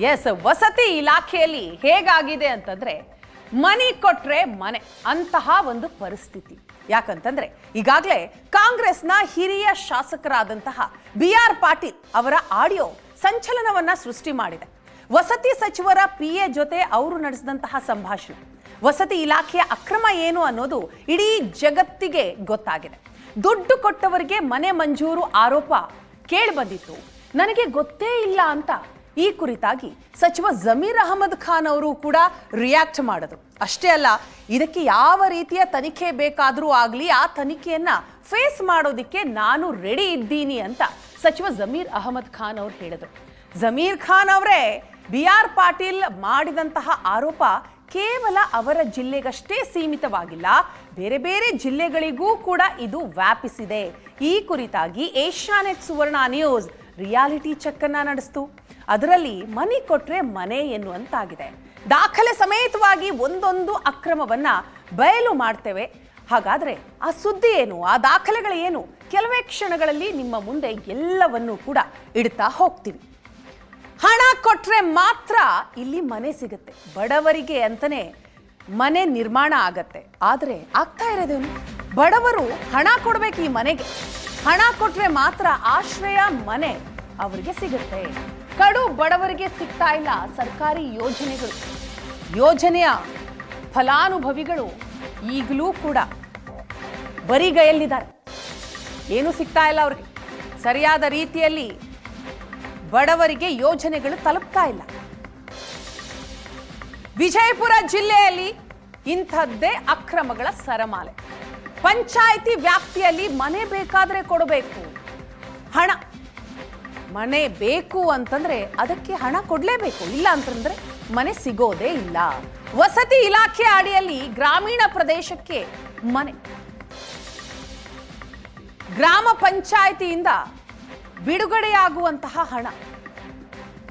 S ವಸತಿ ಇಲಾಖೆಯಲ್ಲಿ ಹೇಗಾಗಿದೆ ಅಂತಂದ್ರೆ ಮನಿ ಕೊಟ್ರೆ ಮನೆ ಅಂತಹ ಒಂದು ಪರಿಸ್ಥಿತಿ. ಯಾಕಂತಂದ್ರೆ ಈಗಾಗಲೇ ಕಾಂಗ್ರೆಸ್ನ ಹಿರಿಯ ಶಾಸಕರಾದಂತಹ ಬಿ ಆರ್ ಪಾಟೀಲ್ ಅವರ ಆಡಿಯೋ ಸಂಚಲನವನ್ನ ಸೃಷ್ಟಿ ಮಾಡಿದೆ. ವಸತಿ ಸಚಿವರ ಪಿ ಎ ಜೊತೆ ಅವರು ನಡೆಸಿದಂತಹ ಸಂಭಾಷಣೆ. ವಸತಿ ಇಲಾಖೆಯ ಅಕ್ರಮ ಏನು ಅನ್ನೋದು ಇಡೀ ಜಗತ್ತಿಗೆ ಗೊತ್ತಾಗಿದೆ. ದುಡ್ಡು ಕೊಟ್ಟವರಿಗೆ ಮನೆ ಮಂಜೂರು ಆರೋಪ ಕೇಳಿ ಬಂದಿತ್ತು. ನನಗೆ ಗೊತ್ತೇ ಇಲ್ಲ ಅಂತ ಈ ಕುರಿತಾಗಿ ಸಚಿವ ಜಮೀರ್ ಅಹಮದ್ ಖಾನ್ ಅವರು ಕೂಡ ರಿಯಾಕ್ಟ್ ಮಾಡಿದ್ರು. ಅಷ್ಟೇ ಅಲ್ಲ, ಇದಕ್ಕೆ ಯಾವ ರೀತಿಯ ತನಿಖೆ ಬೇಕಾದರೂ ಆಗಲಿ, ಆ ತನಿಖೆಯನ್ನ ಫೇಸ್ ಮಾಡೋದಕ್ಕೆ ನಾನು ರೆಡಿ ಇದ್ದೀನಿ ಅಂತ ಸಚಿವ ಜಮೀರ್ ಅಹಮದ್ ಖಾನ್ ಅವರು ಹೇಳಿದರು. ಜಮೀರ್ ಖಾನ್ ಅವರೇ, ಬಿ ಆರ್ ಪಾಟೀಲ್ ಮಾಡಿದಂತಹ ಆರೋಪ ಕೇವಲ ಅವರ ಜಿಲ್ಲೆಗಷ್ಟೇ ಸೀಮಿತವಾಗಿಲ್ಲ, ಬೇರೆ ಬೇರೆ ಜಿಲ್ಲೆಗಳಿಗೂ ಕೂಡ ಇದು ವ್ಯಾಪಿಸಿದೆ. ಈ ಕುರಿತಾಗಿ Asianet Suvarna news, reality check ಅನ್ನ ನಡೆಸಿತು. ಅದರಲ್ಲಿ ಮನಿ ಕೊಟ್ರೆ ಮನೆ ಎನ್ನುವಂತಾಗಿದೆ. ದಾಖಲೆ ಸಮೇತವಾಗಿ ಒಂದೊಂದು ಅಕ್ರಮವನ್ನ ಬಯಲು ಮಾಡ್ತೇವೆ. ಹಾಗಾದ್ರೆ ಆ ಸುದ್ದಿ ಏನು, ಆ ದಾಖಲೆಗಳು ಏನು? ಕೆಲವೇ ಕ್ಷಣಗಳಲ್ಲಿ ನಿಮ್ಮ ಮುಂದೆ ಎಲ್ಲವನ್ನೂ ಕೂಡ ಇಡ್ತಾ ಹೋಗ್ತೀವಿ. ಹಣ ಕೊಟ್ರೆ ಮಾತ್ರ ಇಲ್ಲಿ ಮನೆ ಸಿಗುತ್ತೆ. ಬಡವರಿಗೆ ಅಂತಾನೆ ಮನೆ ನಿರ್ಮಾಣ ಆಗತ್ತೆ. ಆದರೆ ಆಗ್ತಾ ಇರೋದೇನು ಬಡವರು ಹಣ ಕೊಡ್ಬೇಕು ಈ ಮನೆಗೆ. ಹಣ ಕೊಟ್ರೆ ಮಾತ್ರ ಆಶ್ರಯ ಮನೆ ಅವರಿಗೆ ಸಿಗುತ್ತೆ. ಕಡು ಬಡವರಿಗೆ ಸಿಗ್ತಾ ಇಲ್ಲ ಸರ್ಕಾರಿ ಯೋಜನೆಗಳು. ಯೋಜನೆಯ ಫಲಾನುಭವಿಗಳು ಈಗಲೂ ಕೂಡ ಬರಿಗೈಯಲ್ಲಿದ್ದಾರೆ ಏನು ಸಿಗ್ತಾ ಇಲ್ಲ ಅವ್ರಿಗೆ. ಸರಿಯಾದ ರೀತಿಯಲ್ಲಿ ಬಡವರಿಗೆ ಯೋಜನೆಗಳು ತಲುಪ್ತಾ ಇಲ್ಲ. ವಿಜಯಪುರ ಜಿಲ್ಲೆಯಲ್ಲಿ ಇಂಥದ್ದೇ ಅಕ್ರಮಗಳ ಸರಮಾಲೆ. ಪಂಚಾಯಿತಿ ವ್ಯಾಪ್ತಿಯಲ್ಲಿ ಮನೆ ಬೇಕಾದ್ರೆ ಕೊಡಬೇಕು. ಮನೆ ಬೇಕು ಅಂತಂದ್ರೆ ಅದಕ್ಕೆ ಹಣ ಕೊಡ್ಲೇಬೇಕು. ಇಲ್ಲ ಅಂತಂದ್ರೆ ಮನೆ ಸಿಗೋದೇ ಇಲ್ಲ. ವಸತಿ ಇಲಾಖೆ ಅಡಿಯಲ್ಲಿ ಗ್ರಾಮೀಣ ಪ್ರದೇಶಕ್ಕೆ ಮನೆ. ಗ್ರಾಮ ಪಂಚಾಯಿತಿಯಿಂದ ಬಿಡುಗಡೆಯಾಗುವಂತಹ ಹಣ.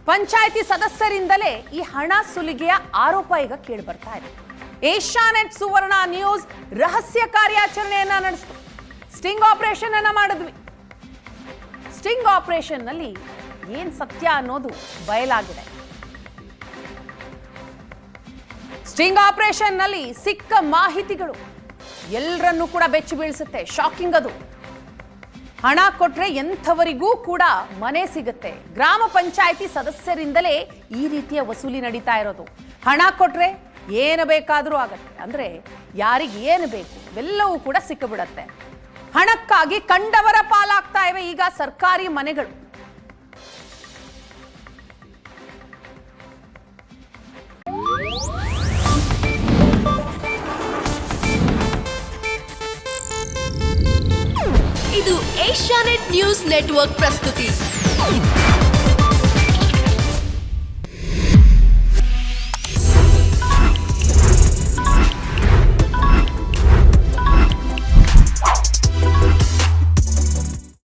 ಪಂಚಾಯಿತಿ ಸದಸ್ಯರಿಂದಲೇ ಈ ಹಣ ಸುಲಿಗೆಯ ಆರೋಪ ಈಗ ಕೇಳಿ ಬರ್ತಾ ಇದೆ. ಏಷ್ಯಾನೆಟ್ ಸುವರ್ಣ ನ್ಯೂಸ್ ರಹಸ್ಯ ಕಾರ್ಯಾಚರಣೆಯನ್ನ ನಡೆಸಿತು. ಸ್ಟಿಂಗ್ ಆಪರೇಷನ್ ಅನ್ನ ಮಾಡಿದ್ವಿ. ಸ್ಟಿಂಗ್ ಆಪರೇಷನ್ನಲ್ಲಿ ಏನ್ ಸತ್ಯ ಅನ್ನೋದು ಬಯಲಾಗಿದೆ. ಸ್ಟಿಂಗ್ ಆಪರೇಷನ್ನಲ್ಲಿ ಸಿಕ್ಕ ಮಾಹಿತಿಗಳು ಎಲ್ಲರನ್ನೂ ಕೂಡ ಬೆಚ್ಚಿ ಬೀಳಿಸುತ್ತೆ. ಶಾಕಿಂಗ್ ಅದು. ಹಣ ಕೊಟ್ರೆ ಎಂಥವರಿಗೂ ಕೂಡ ಮನೆ ಸಿಗುತ್ತೆ. ಗ್ರಾಮ ಪಂಚಾಯಿತಿ ಸದಸ್ಯರಿಂದಲೇ ಈ ರೀತಿಯ ವಸೂಲಿ ನಡೀತಾ ಇರೋದು. ಹಣ ಕೊಟ್ರೆ ಏನು ಬೇಕಾದರೂ ಆಗತ್ತೆ. ಅಂದ್ರೆ ಯಾರಿಗೆ ಏನು ಬೇಕು? ಇವೆಲ್ಲವೂ ಕೂಡ ಸಿಕ್ಕಿಬಿಡತ್ತೆ. ಹಣಕ್ಕಾಗಿ ಕಂಡವರ ಪಾಲಾಗ್ತಾ ಇವೆ ಈಗ ಸರ್ಕಾರಿ ಮನೆಗಳು. ಇದು ಏಷ್ಯಾನೆಟ್ ನ್ಯೂಸ್ ನೆಟ್ವರ್ಕ್ ಪ್ರಸ್ತುತಿ.